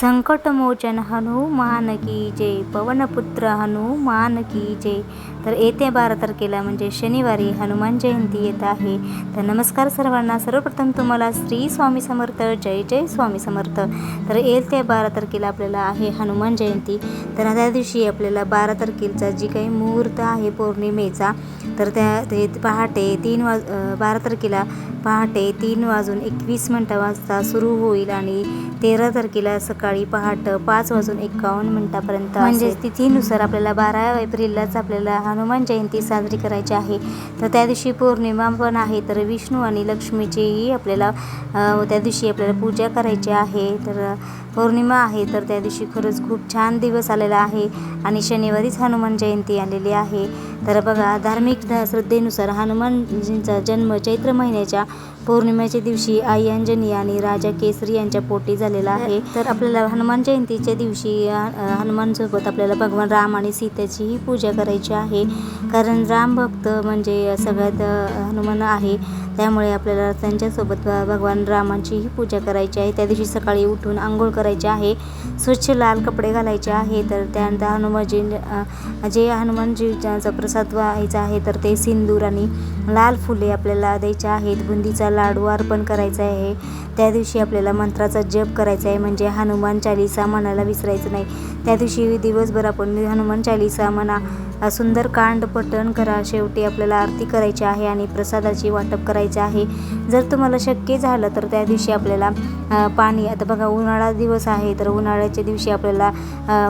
संकटमोचन हनुमान की जय. पवनपुत्र हनुमान की जय. तर येत्या बारा तारखेला म्हणजे शनिवारी हनुमान जयंती येत आहे. तर नमस्कार सर्वांना. सर्वप्रथम तुम्हाला श्री स्वामी समर्थ जय जय स्वामी समर्थ. तर येत्या बारा तारखेला आपल्याला आहे हनुमान जयंती. तर त्या दिवशी आपल्याला बारा तारखेचा जी काही मुहूर्त आहे पौर्णिमेचा तर त्या ते पहाटे तीन वाज बारा तारखेला पहाटे तीन वाजून एकवीस मिनटं वाजता सुरू होईल आणि तेरा तारखेला सकाळी पहाट पाच वाजून एकावन्न मिनटापर्यंत म्हणजे तिथीनुसार आपल्याला बारा एप्रिललाच आपल्याला हनुमान जयंती साजरी करायची आहे. तर त्या दिवशी पौर्णिमा पण आहे तर विष्णू आणि लक्ष्मीचीही आपल्याला त्या दिवशी आपल्याला पूजा करायची आहे. तर पौर्णिमा आहे तर त्या दिवशी खरंच खूप छान दिवस आलेला आहे आणि शनिवारीच हनुमान जयंती आलेली आहे. तर बघा धार्मिक श्रद्धेनुसार हनुमानजींचा जन्म चैत्र महिन्याच्या पौर्णिमेच्या दिवशी आई अंजनी आणि राजा केसरी यांच्या पोटी झालेला आहे. तर आपल्याला आपल्याला हनुमान जयंतीच्या दिवशी हनुमानसोबत आपल्याला भगवान राम आणि सीतेचीही पूजा करायची आहे. कारण राम भक्त म्हणजे सगळ्यात हनुमान आहे. त्यामुळे आपल्याला त्यांच्यासोबत भगवान रामांचीही पूजा करायची आहे. त्या दिवशी सकाळी उठून आंघोळ करायची आहे. स्वच्छ लाल कपडे घालायचे आहे. तर त्यानंतर हनुमानजी जे हनुमानजीचा प्रसाद व्हायचा आहे तर ते सिंदूर आणि लाल फुले आपल्याला द्यायचे आहेत. बुंदीचा लाडू अर्पण करायचा आहे. त्या दिवशी आपल्याला मंत्राचा जप करायचा आहे. म्हणजे हनुमान चालिसा म्हणायला विसरायचं नाही. त्या दिवशी दिवसभर आपण हनुमान चालिसा म्हणा सुंदर सुंदरकांड पठण करा. शेवटी आपल्याला आरती करायची आहे आणि प्रसादाची वाटप करायचे आहे. जर तुम्हाला शक्य झालं तर त्या दिवशी आपल्याला पाणी आता बघा उन्हाळा दिवस आहे तर उन्हाळ्याच्या दिवशी आपल्याला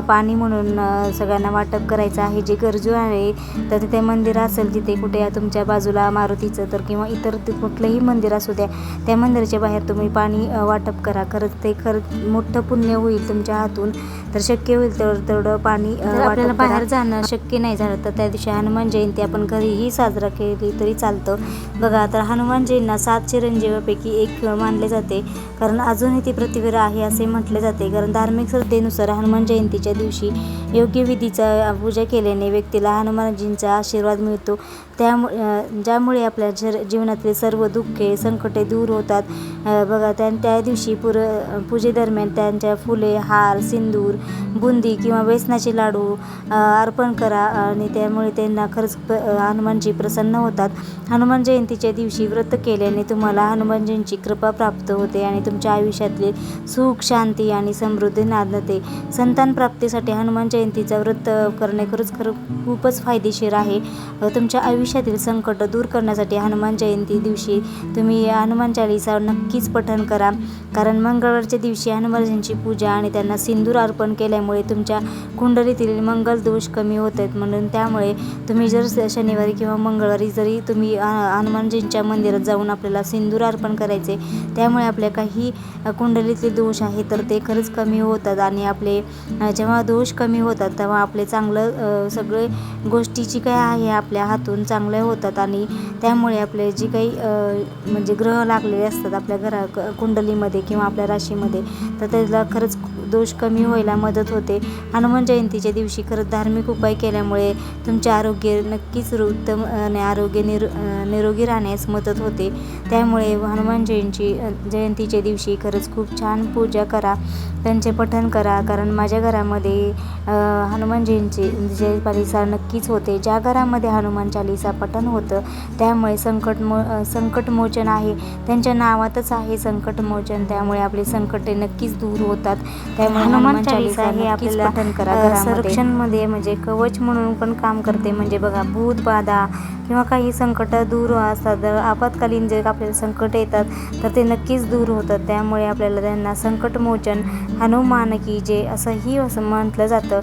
पाणी म्हणून सगळ्यांना वाटप करायचं आहे. जे गरजू आहे तर तिथे मंदिर असेल तिथे कुठे तुमच्या बाजूला मारुतीचं तर किंवा इतर ते कुठलंही मंदिर असू द्या त्या मंदिराच्या बाहेर तुम्ही पाणी वाटप करा. खरंच ते खरंच मोठं पुण्य होईल तुमच्या हातून. तर शक्य होईल तेवढं तेवढं पाणी जर आपल्याला. बाहेर जाणं शक्य नाही झालं तर त्या दिवशी हनुमान जयंती आपण घरीही साजरा केली तरी चालतं. बघा तर हनुमानजींना सात चिरंजीवापैकी एक मानले जाते. कारण अजूनही ती पृथ्वीवर आहे असे म्हटले जाते. कारण धार्मिक श्रद्धेनुसार हनुमान जयंतीच्या दिवशी योग्य विधीचा पूजा केल्याने व्यक्तीला हनुमानजींचा आशीर्वाद मिळतो. त्यामुळे ज्यामुळे आपल्या जर जीवनातले सर्व दुःखे संकटे दूर होतात. बघा त्या त्या दिवशी पुर पूजेदरम्यान त्यांच्या फुले हार सिंदूर बुंदी किंवा बेसनाचे लाडू अर्पण करा आणि त्यामुळे त्यांना खरंच प- हनुमानजी प्रसन्न होतात. हनुमान जयंतीच्या दिवशी व्रत केल्याने तुम्हाला हनुमानजींची कृपा प्राप्त होते आणि तुमच्या आयुष्यातले सुख शांती आणि समृद्धी नांदते. संतान प्राप्तीसाठी हनुमान जयंतीचा व्रत करणे खरंच खरं खूपच फायदेशीर आहे. तुमच्या आयुष्यातील संकट दूर करण्यासाठी हनुमान जयंती दिवशी तुम्ही हनुमान चालिसा नक्कीच पठण करा. कारण मंगळवारच्या दिवशी हनुमानजींची पूजा आणि त्यांना सिंदूर अर्पण केल्यामुळे तुमच्या कुंडलीतील मंगल दोष कमी होत आहेत. म्हणून त्यामुळे तुम्ही जर शनिवारी किंवा मंगळवारी जरी तुम्ही हनुमानजींच्या मंदिरात जाऊन आपल्याला सिंदूर अर्पण करायचे त्यामुळे आपल्या काही कुंडलीतले दोष आहे तर ते खरंच कमी होतात. आणि आपले जेव्हा दोष कमी होतात तेव्हा आपले चांगलं सगळे गोष्टीची काय आहे आपल्या हातून चांगल्या होतात. आणि त्यामुळे आपले जी काही म्हणजे ग्रह लागलेले असतात आपल्या घरा कुंडलीमध्ये किंवा आपल्या राशीमध्ये तर त्याला खरंच दोष कमी व्हायला मदत होते. हनुमान जयंतीच्या दिवशी खरंच धार्मिक उपाय केल्यामुळे तुमचे आरोग्य नक्कीच उत्तम आणि आरोग्य निर निरोगी राहण्यास मदत होते. त्यामुळे हनुमान जयंती जयंतीच्या दिवशी खरंच खूप छान पूजा करा त्यांचे पठण करा कारण माझ्या घरामध्ये हनुमान जयंती जय चालिसा नक्कीच होते. ज्या घरामध्ये हनुमान चालिसा पठण होतं त्यामुळे संकटमो संकटमोचन आहे. त्यांच्या नावातच आहे संकटमोचन. त्यामुळे आपले संकटे नक्कीच दूर होतात. हनुमान चालिसा हे आपल्याला. संरक्षणमध्ये म्हणजे कवच म्हणून पण काम करते. म्हणजे बघा भूत बाधा किंवा काही संकट दूर असतात आपत्कालीन जे आपल्याला संकट येतात तर ते नक्कीच दूर होतात. त्यामुळे आपल्याला त्यांना संकटमोचन हनुमान की जे असंही असं म्हटलं जातं.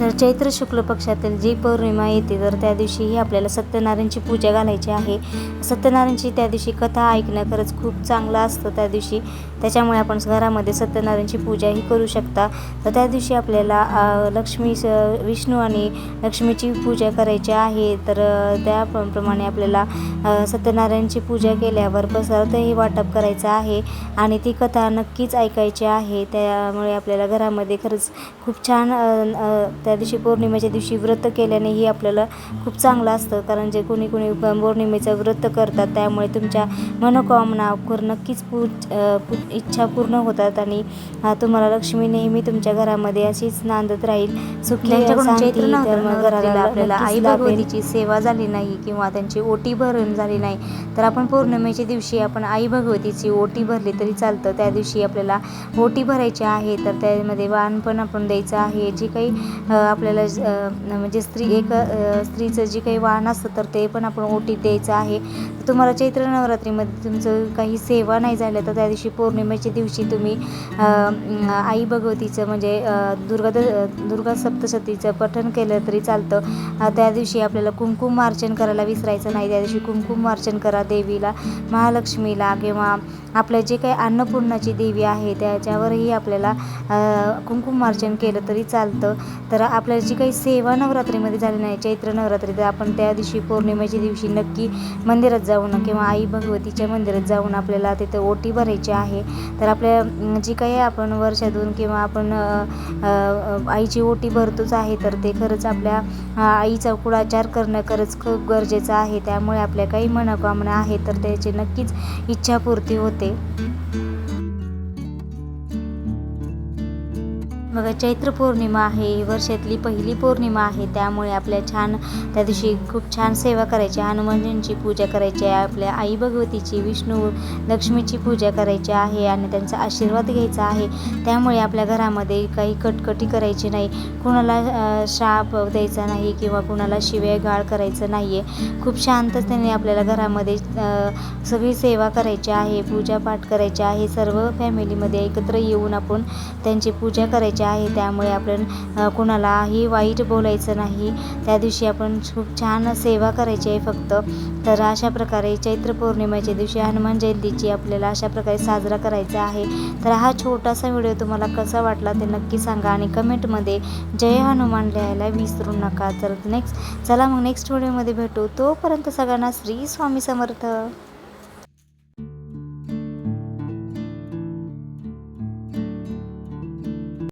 तर चैत्र शुक्ल पक्षातील जी पौर्णिमा येते तर त्या दिवशीही आपल्याला सत्यनारायणची पूजा घालायची आहे. सत्यनारायणची त्या दिवशी कथा ऐकणं खरंच खूप चांगलं असतं. त्या दिवशी त्याच्यामुळे आपण घरामध्ये सत्यनारायणची पूजाही करू शकता. तर त्या दिवशी आपल्याला लक्ष्मी स विष्णू आणि लक्ष्मीची पूजा करायची आहे. तर त्याप्रमाणे आपल्याला सत्यनारायणची पूजा केल्यावर प्रसादही वाटप करायचं आहे. आणि ती कथा नक्कीच ऐकायची आहे. त्यामुळे आपल्याला घरामध्ये खरंच खूप छान त्या दिवशी पौर्णिमेच्या दिवशी व्रत केल्यानेही आपल्याला खूप चांगलं असतं. कारण जे कोणी कोणी प- पौर्णिमेचं व्रत करतात त्यामुळे तुमच्या मनोकामना नक्कीच पूज पू- इच्छा पूर्ण होतात आणि तुम्हाला लक्ष्मी नेहमी तुमच्या घरामध्ये अशीच नांदत राहील. सुखी घराला आपल्याला आई. भगवतीची सेवा झाली नाही किंवा त्यांची ओटी भरून झाली नाही तर आपण पौर्णिमेच्या दिवशी आपण आई भगवतीची ओटी भरली तरी चालतं. त्या दिवशी आपल्याला ओटी भरायची आहे तर त्यामध्ये वाण पण आपण द्यायचं आहे. जी काही आपल्याला म्हणजे स्त्री एक स्त्रीचं जी काही वाण असतं तर ते पण आपण ओटीत द्यायचं आहे. तुम्हाला चैत्र नवरात्रीमध्ये तुमचं काही सेवा नाही झाल्या तर त्या दिवशी पौर्णिमेच्या दिवशी तुम्ही आई भगवतीचं म्हणजे दुर्गा द- दुर्गा सप्तशतीचं पठण केलं तरी चालतं. त्या दिवशी आपल्याला कुंकुमार्चन करायला विसरायचं नाही. त्या दिवशी कुंकुमार्चन करा देवीला महालक्ष्मीला किंवा आपल्या जे काही अन्नपूर्णाची देवी आहे त्याच्यावरही आपल्याला कुमकुम अर्चन केलं तरी चालतं. तर आपल्याला जी काही सेवा नवरात्रीमध्ये झाली नाही चैत्र नवरात्री तर आपण त्या दिवशी पौर्णिमेच्या दिवशी नक्की मंदिरात जाऊन किंवा आई भगवतीच्या मंदिरात जाऊन आपल्याला तिथं ओटी भरायची आहे. तर आपल्या जी काही आपण वर्षातून किंवा आपण आईची ओटी भरतोच आहे तर ते खरंच आपल्या आईचा कुळाचार करणं खरंच खूप गरजेचं आहे. त्यामुळे आपल्या काही मनोकामना आहे तर त्याची नक्कीच इच्छापूर्ती होते. बघा चैत्र पौर्णिमा आहे ही वर्षातली पहिली पौर्णिमा आहे. त्यामुळे आपल्या छान त्या दिवशी खूप छान सेवा करायची. हनुमानजींची पूजा करायची आहे आपल्या आई भगवतीची विष्णू लक्ष्मीची पूजा करायची आहे आणि त्यांचा आशीर्वाद घ्यायचा आहे. त्यामुळे आपल्या घरामध्ये काही कटकटी करायची नाही. कुणाला शाप द्यायचा नाही किंवा कुणाला शिव्या गाळ करायचं नाही आहे खूप शांततेने आपल्याला घरामध्ये सगळी सेवा करायची आहे पूजापाठ करायची आहे. सर्व फॅमिलीमध्ये एकत्र येऊन आपण त्यांची पूजा करायची आहे. त्यामुळे आपण कुणालाही वाईट बोलायचं नाही. त्या दिवशी आपण खूप छान सेवा करायची आहे फक्त. तर अशा प्रकारे चैत्र पौर्णिमेच्या दिवशी हनुमान जयंतीची आपल्याला अशा प्रकारे साजरा करायचा आहे. तर हा छोटासा व्हिडिओ तुम्हाला कसा वाटला ते नक्की सांगा आणि कमेंटमध्ये जय हनुमान लिहायला विसरू नका. तर नेक्स्ट चला मग नेक्स्ट व्हिडिओमध्ये भेटू. तोपर्यंत सगळ्यांना श्री स्वामी समर्थ.